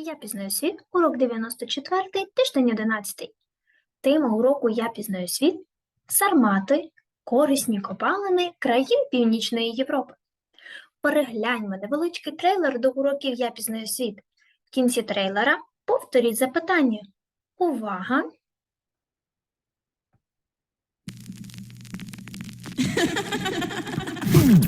Я пізнаю світ, урок 94, тиждень 11. Тема уроку Я пізнаю світ сармати, корисні копалини країн Північної Європи. Перегляньмо невеличкий трейлер до уроків Я пізнаю світ. В кінці трейлера повторіть запитання. Увага!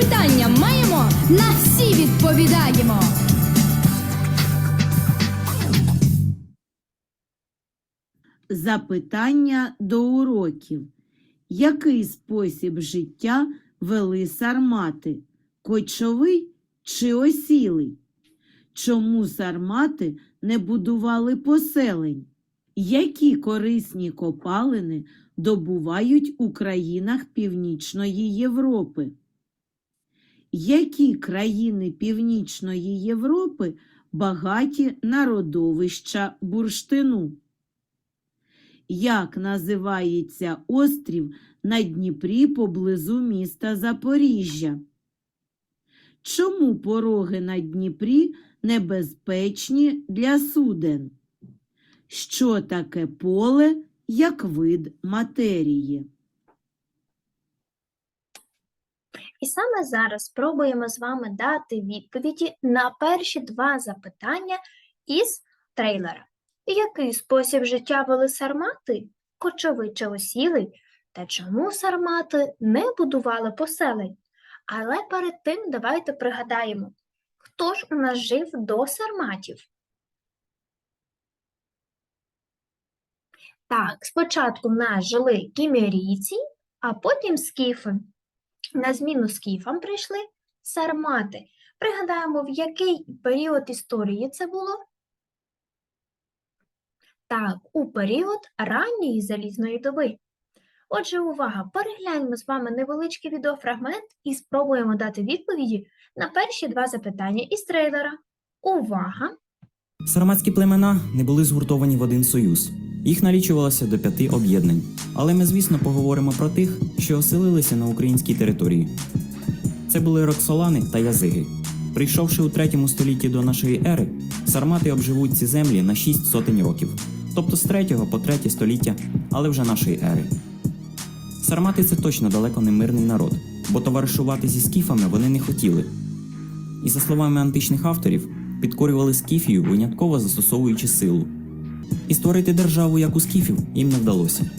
Запитання маємо, на всі відповідаємо. Запитання до уроків. Який спосіб життя вели сармати? Кочовий чи осілий? Чому сармати не будували поселень? Які корисні копалини добувають у країнах Північної Європи? Які країни Північної Європи багаті на родовища бурштину? Як називається острів на Дніпрі поблизу міста Запоріжжя? Чому пороги на Дніпрі небезпечні для суден? Що таке поле як вид матерії? І саме зараз спробуємо з вами дати відповіді на перші два запитання із трейлера. Який спосіб життя вели сармати, кочовий чи осілий, та чому сармати не будували поселень? Але перед тим давайте пригадаємо, хто ж у нас жив до сарматів? Так, спочатку в нас жили кімерійці, а потім скіфи. На зміну скіфам прийшли сармати. Пригадаємо, в який період історії це було? Так, у період ранньої залізної доби. Отже, увага, перегляньмо з вами невеличкий відеофрагмент і спробуємо дати відповіді на перші два запитання із трейлера. Увага! Сарматські племена не були згуртовані в один союз. Їх налічувалося до п'яти об'єднань. Але ми, звісно, поговоримо про тих, що оселилися на українській території. Це були роксолани та язиги. Прийшовши у третьому столітті до нашої ери, сармати обживуть ці землі на шість сотень років, тобто з третього по третє століття, але вже нашої ери. Сармати це точно далеко не мирний народ, бо товаришувати зі скіфами вони не хотіли. І за словами античних авторів, підкорювали скіфію, винятково застосовуючи силу. І створити державу, як у скіфів, їм не вдалося.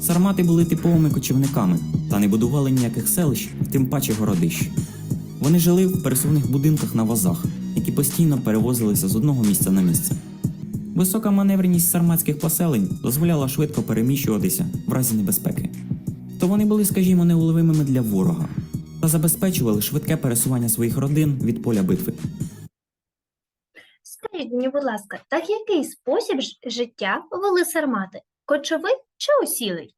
Сармати були типовими кочівниками та не будували ніяких селищ, тим паче городищ. Вони жили в пересувних будинках на вазах, які постійно перевозилися з одного місця на місце. Висока маневреність сарматських поселень дозволяла швидко переміщуватися в разі небезпеки. То вони були, скажімо, неуловимими для ворога та забезпечували швидке пересування своїх родин від поля битви. Скажіть мені, будь ласка, так який спосіб життя вели сармати? Кочовий чи осілий?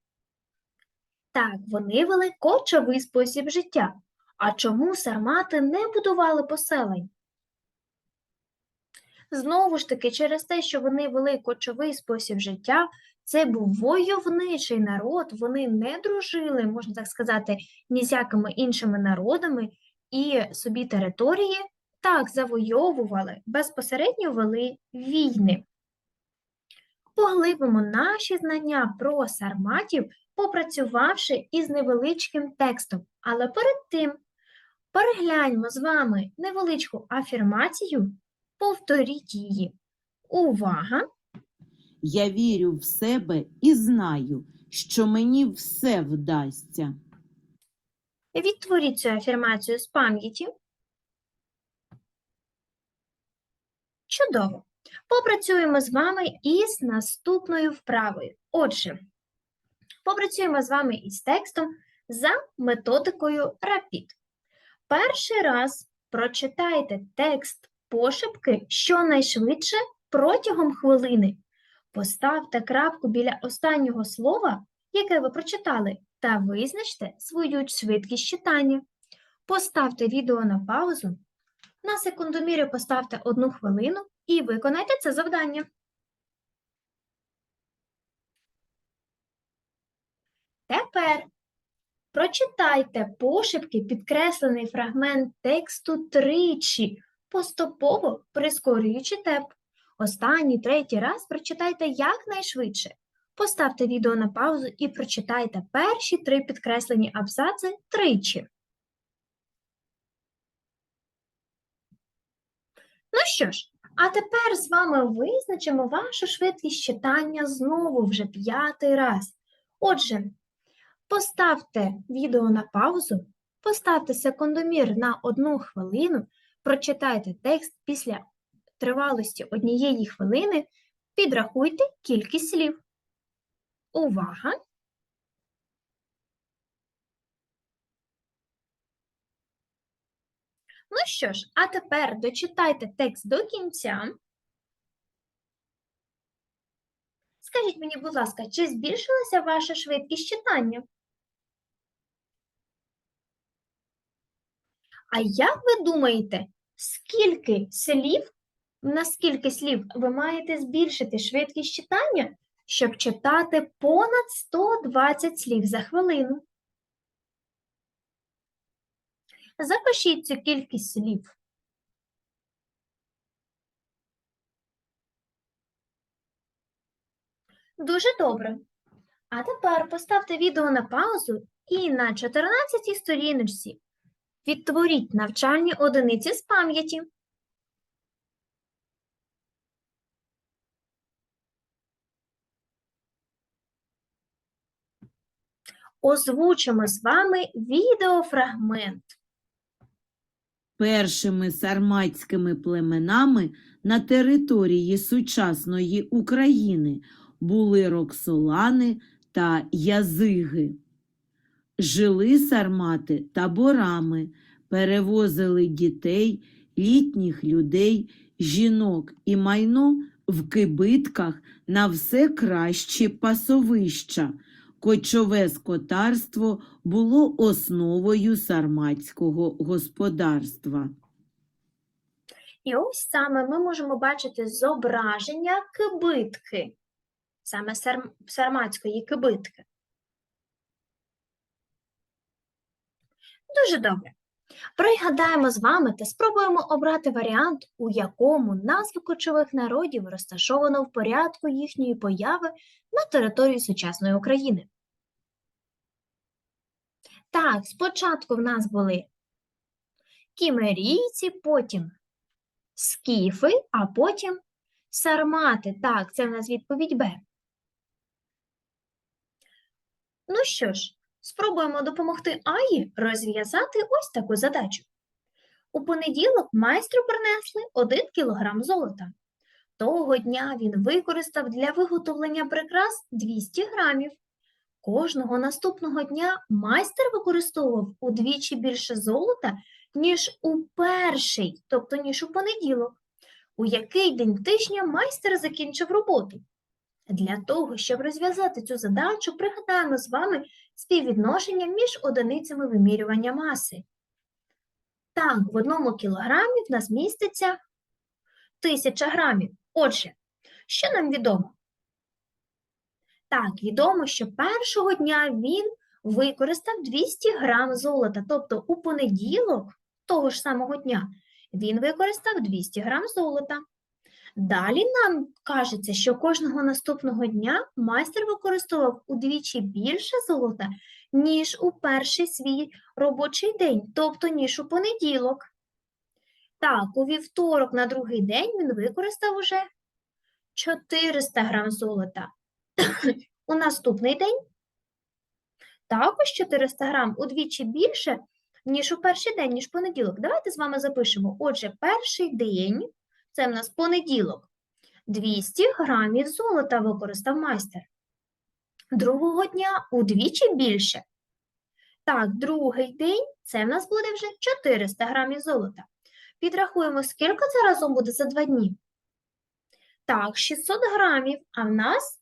Так, вони вели кочовий спосіб життя. А чому сармати не будували поселень? Знову ж таки, через те, що вони вели кочовий спосіб життя, це був войовничий народ, вони не дружили, можна так сказати, ні з якими іншими народами і собі території так завойовували, безпосередньо вели війни. Поглибимо наші знання про сарматів, попрацювавши із невеличким текстом. Але перед тим перегляньмо з вами невеличку афірмацію, повторіть її. Увага! Я вірю в себе і знаю, що мені все вдасться. Відтворіть цю афірмацію з пам'яті. Чудово! Попрацюємо з вами із наступною вправою. Отже, попрацюємо з вами із текстом за методикою RAPID. Перший раз прочитайте текст пошепки щонайшвидше протягом хвилини. Поставте крапку біля останнього слова, яке ви прочитали, та визначте свою швидкість читання. Поставте відео на паузу. На секундомірі поставте одну хвилину і виконайте це завдання. Тепер прочитайте пошепки підкреслений фрагмент тексту тричі, поступово прискорюючи темп. Останній третій раз прочитайте якнайшвидше. Поставте відео на паузу і прочитайте перші три підкреслені абзаци тричі. Ну що ж, а тепер з вами визначимо вашу швидкість читання знову вже п'ятий раз. Отже, поставте відео на паузу, поставте секундомір на одну хвилину, прочитайте текст після тривалості однієї хвилини, підрахуйте кількість слів. Увага! Ну що ж, а тепер дочитайте текст до кінця. Скажіть мені, будь ласка, чи збільшилася ваша швидкість читання? А як ви думаєте, скільки слів, на скільки слів ви маєте збільшити швидкість читання, щоб читати понад 120 слів за хвилину? Запишіть цю кількість слів. Дуже добре. А тепер поставте відео на паузу і на 14-й сторіночці відтворіть навчальні одиниці з пам'яті. Озвучимо з вами відеофрагмент. Першими сарматськими племенами на території сучасної України були роксолани та язиги. Жили сармати таборами, перевозили дітей, літніх людей, жінок і майно в кибитках на все кращі пасовища. Кочове скотарство було основою сарматського господарства. І ось саме ми можемо бачити зображення кибитки, саме сар- сарматської кибитки. Дуже добре. Пригадаємо з вами та спробуємо обрати варіант, у якому назви кочових народів розташовано в порядку їхньої появи на території сучасної України. Так, спочатку в нас були кімерійці, потім скіфи, а потім сармати. Так, це в нас відповідь Б. Ну що ж, спробуємо допомогти Аї розв'язати ось таку задачу. У понеділок майстру принесли 1 кілограм золота. Того дня він використав для виготовлення прикрас 200 грамів. Кожного наступного дня майстер використовував удвічі більше золота, ніж у перший, тобто ніж у понеділок. У який день тижня майстер закінчив роботу? Для того, щоб розв'язати цю задачу, пригадаємо з вами співвідношення між одиницями вимірювання маси. Так, в одному кілограмі в нас міститься 1000 грамів. Отже, що нам відомо? Так, відомо, що першого дня він використав 200 грам золота, тобто у понеділок того ж самого дня він використав 200 грам золота. Далі нам кажеться, що кожного наступного дня майстер використовував удвічі більше золота, ніж у перший свій робочий день, тобто ніж у понеділок. Так, у вівторок на другий день він використав уже 400 грам золота. У наступний день також 400 грам удвічі більше, ніж у перший день, ніж понеділок. Давайте з вами запишемо. Отже, перший день це в нас понеділок. 200 грамів золота використав майстер. Другого дня удвічі більше. Так, другий день це в нас буде вже 400 грамів золота. Підрахуємо, скільки це разом буде за два дні. Так, 600 грамів, а в нас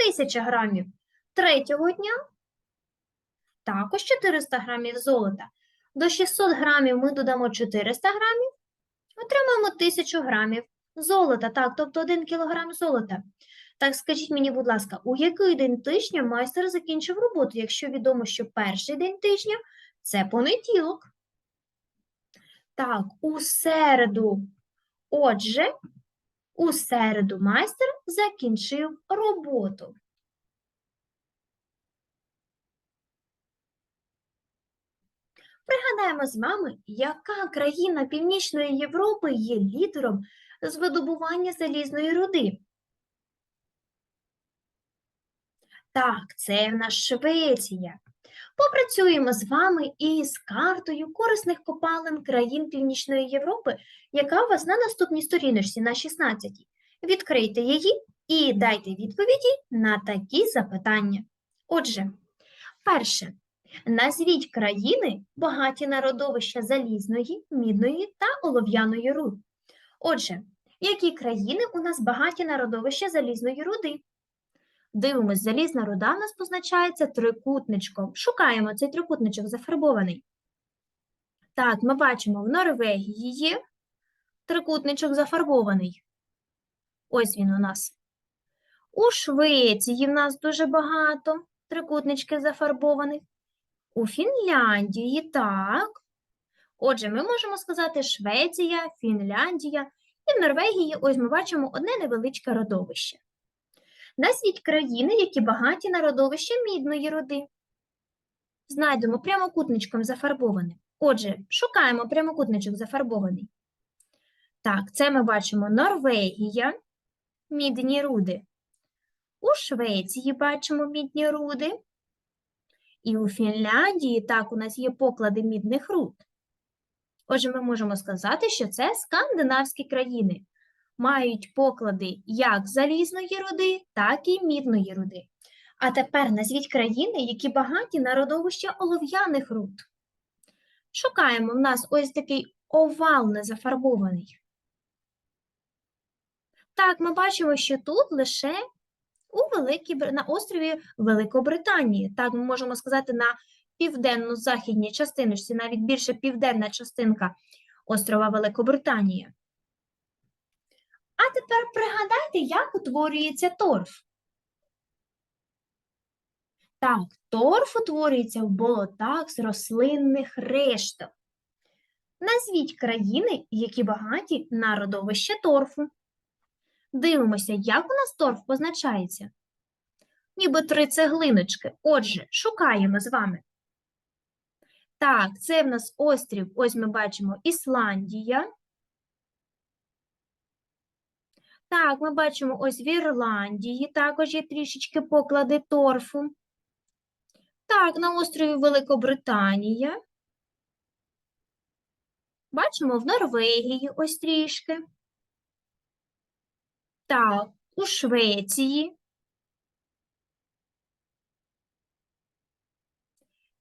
1000 грамів. Третього дня також 400 грамів золота. До 600 грамів ми додамо 400 грамів, отримаємо 1000 грамів золота. Так, тобто 1 кілограм золота. Так, скажіть мені, будь ласка, у який день тижня майстер закінчив роботу, якщо відомо, що перший день тижня це понеділок? Так, у середу. Отже, у середу майстер закінчив роботу. Пригадаємо з вами, яка країна Північної Європи є лідером з видобування залізної руди. Так, це в нас Швеція. Попрацюємо з вами із картою корисних копалин країн Північної Європи, яка у вас на наступній сторіночці на 16. Відкрийте її і дайте відповіді на такі запитання. Отже, перше. Назвіть країни, багаті на родовища залізної, мідної та олов'яної руд. Отже, які країни у нас багаті на родовища залізної руди? Дивимось, залізна руда у нас позначається трикутничком. Шукаємо цей трикутничок зафарбований. Так, ми бачимо, в Норвегії є трикутничок зафарбований. Ось він у нас. У Швеції в нас дуже багато трикутничків зафарбованих. У Фінляндії так. Отже, ми можемо сказати Швеція, Фінляндія і в Норвегії ось ми бачимо одне невеличке родовище. Назвіть країни, які багаті на родовище мідної руди. Знайдемо прямокутничком зафарбованим. Отже, шукаємо прямокутничок зафарбований. Так, це ми бачимо Норвегія, мідні руди. У Швеції бачимо мідні руди. І у Фінляндії так у нас є поклади мідних руд. Отже, ми можемо сказати, що це скандинавські країни. Мають поклади як залізної руди, так і мідної руди. А тепер назвіть країни, які багаті на родовище олов'яних руд. Шукаємо в нас ось такий овал незафарбований. Так, ми бачимо, що тут лише у Великій, на острові Великобританії. Так, ми можемо сказати, на південно-західній частиночці, навіть більше південна частинка острова Великобританія. А тепер пригадайте, як утворюється торф. Так, торф утворюється в болотах з рослинних решток. Назвіть країни, які багаті на родовище торфу. Дивимося, як у нас торф позначається. Ніби три цеглиночки. Отже, шукаємо з вами. Так, це в нас острів, ось ми бачимо Ісландія. Так, ми бачимо ось в Ірландії також є трішечки поклади торфу. Так, на острові Великобританія. Бачимо в Норвегії ось трішки. Так, у Швеції.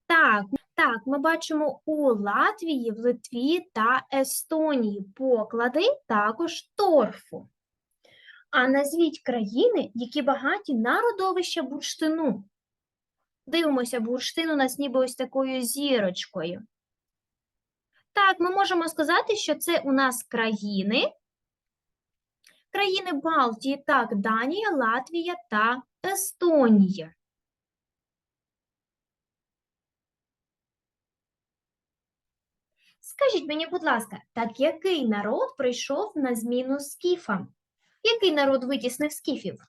Так, так, ми бачимо у Латвії, в Литві та Естонії поклади також торфу. А назвіть країни, які багаті на родовище бурштину. Дивимося, бурштин у нас ніби ось такою зірочкою. Так, ми можемо сказати, що це у нас країни, країни Балтії, так, Данія, Латвія та Естонія. Скажіть мені, будь ласка, так який народ прийшов на зміну скіфам? Який народ витіснив скіфів?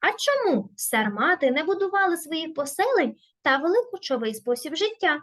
А чому сармати не будували своїх поселень та вели кочовий спосіб життя?